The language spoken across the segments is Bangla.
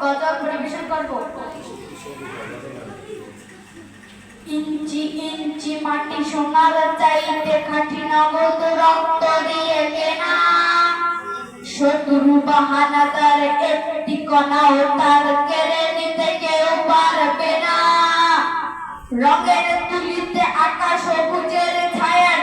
গজল পরিবেশন করব। ইঞ্চি ইঞ্চি মাটি সোনার চাইতে খাঁটি নগদ রক্ত দিয়ে কেনা। শত্রু বাহানাদার একটি কণাও তার কেড়ে নিতে কেউ পারবে না রঙের তুলিতে আকাশ সবুজের ছায়া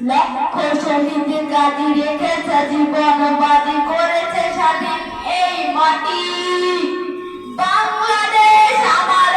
লক্ষ শহীদ গাজী রেখেছে জীবন বাজি করেছে স্বাধীন এই মাটি। বাংলাদেশ আমার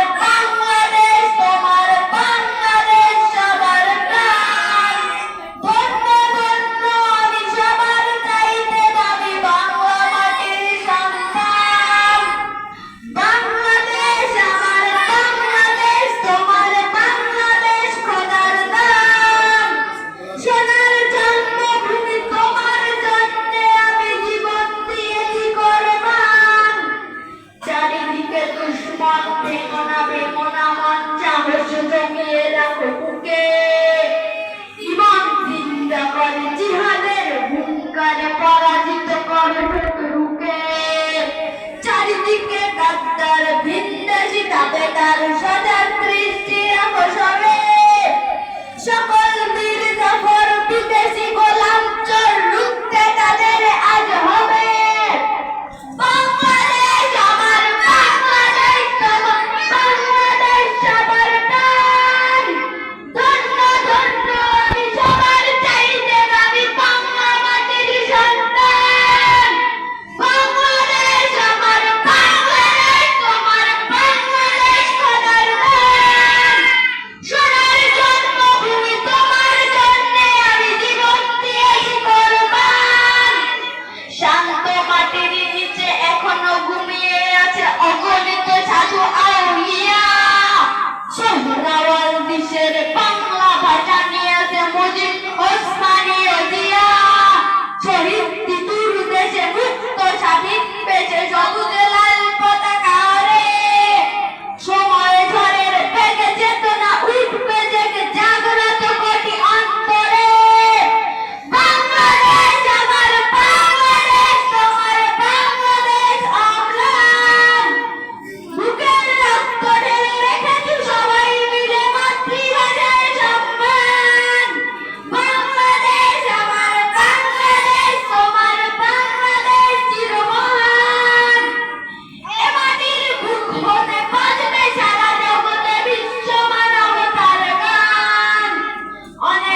তার ¡Hola!